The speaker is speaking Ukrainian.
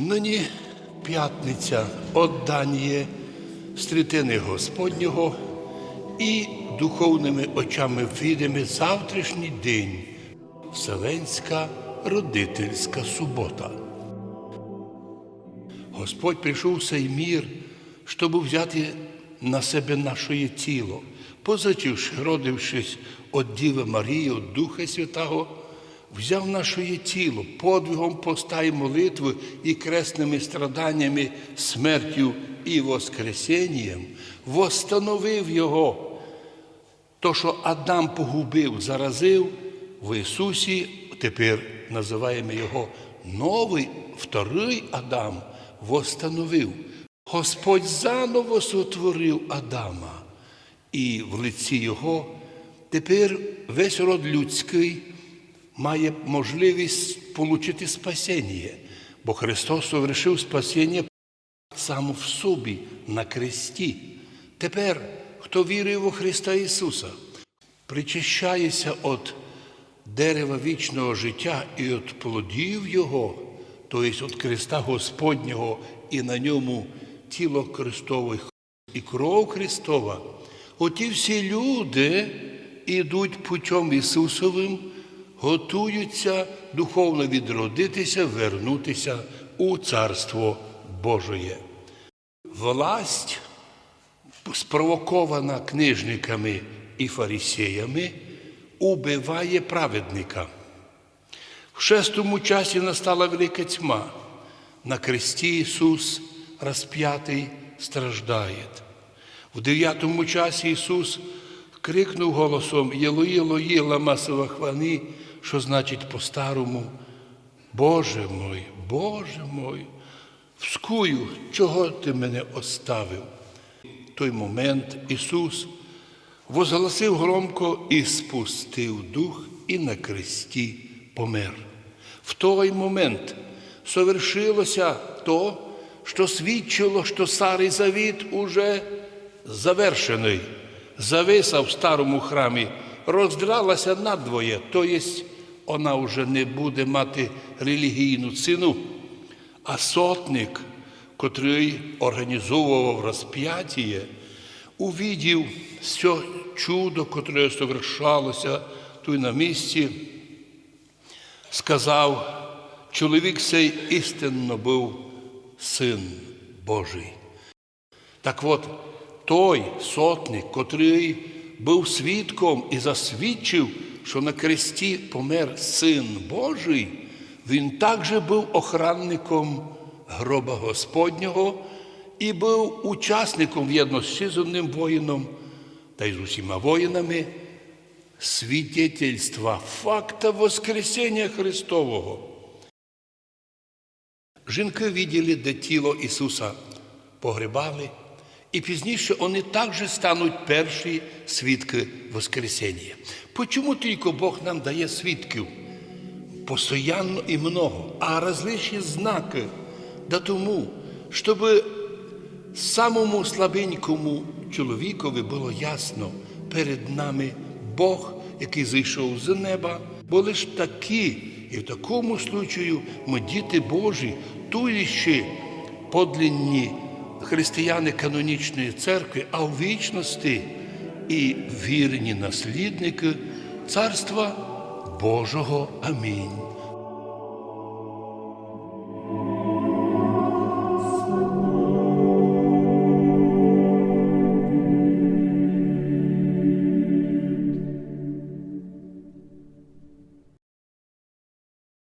Нині п'ятниця оддання стрітини Господнього і духовними очами видимо завтрашній день, Вселенська родительська субота. Господь прийшов в цей мір, щоб взяти на себе наше тіло, позичивши, родившись від Діви Марії, від Духа Святого, взяв наше тіло подвигом поста і молитви і кресними страданнями, смертю і воскресінням, восстановив його. То, що Адам погубив, заразив в Ісусі, тепер називаємо його новий, вторий Адам, восстановив. Господь заново сотворив Адама, і в лиці Його тепер весь род людський має можливість отримати спасіння, бо Христос совершив спасіння сам в собі на кресті. Тепер, хто вірує у Христа Ісуса, причащається від дерева вічного життя і від плодів Його, тобто від Христа Господнього і на ньому тіло Христове і кров Христова, оті всі люди ідуть путем Ісусовим, готуються духовно відродитися, вернутися у Царство Божоє. Власть, спровокована книжниками і фарисеями, убиває праведника. В шестому часі настала велика тьма. На кресті Ісус розп'ятий страждає. В дев'ятому часі Ісус крикнув голосом Єлої, Єлої, лама хвани, що значить по-старому, Боже мой, Боже мой, вскую, чого ти мене оставив? В той момент Ісус возгласив громко і спустив дух, і на кресті помер. В той момент совершилося то, що свідчило, що старий завіт уже завершений. Зависа в старому храмі роздралася надвоє, тобто вона вже не буде мати релігійну ціну. А сотник, котрий організовував розп'яття, увидів все чудо, котре совершалося тут на місці, сказав, чоловік цей істинно був син Божий. Так от, той сотник, котрий був свідком і засвідчив, що на кресті помер син Божий, він також був охранником гроба Господнього і був учасником в'єдно з сезонним воїном та й з усіма воїнами свідетельства факта Воскресення Христового. Жінки виділи, де тіло Ісуса погребали, і пізніше вони також стануть перші свідки Воскресення. Почому тільки Бог нам дає свідків? Постоянно і много, а различні знаки да тому, щоб самому слабенькому чоловікові було ясно перед нами Бог, який зійшов з неба, бо лиш такі, і в такому случаю ми діти Божі, туючи подлинні християни канонічної церкви, а в вічності і вірні наслідники Царства Божого. Амінь.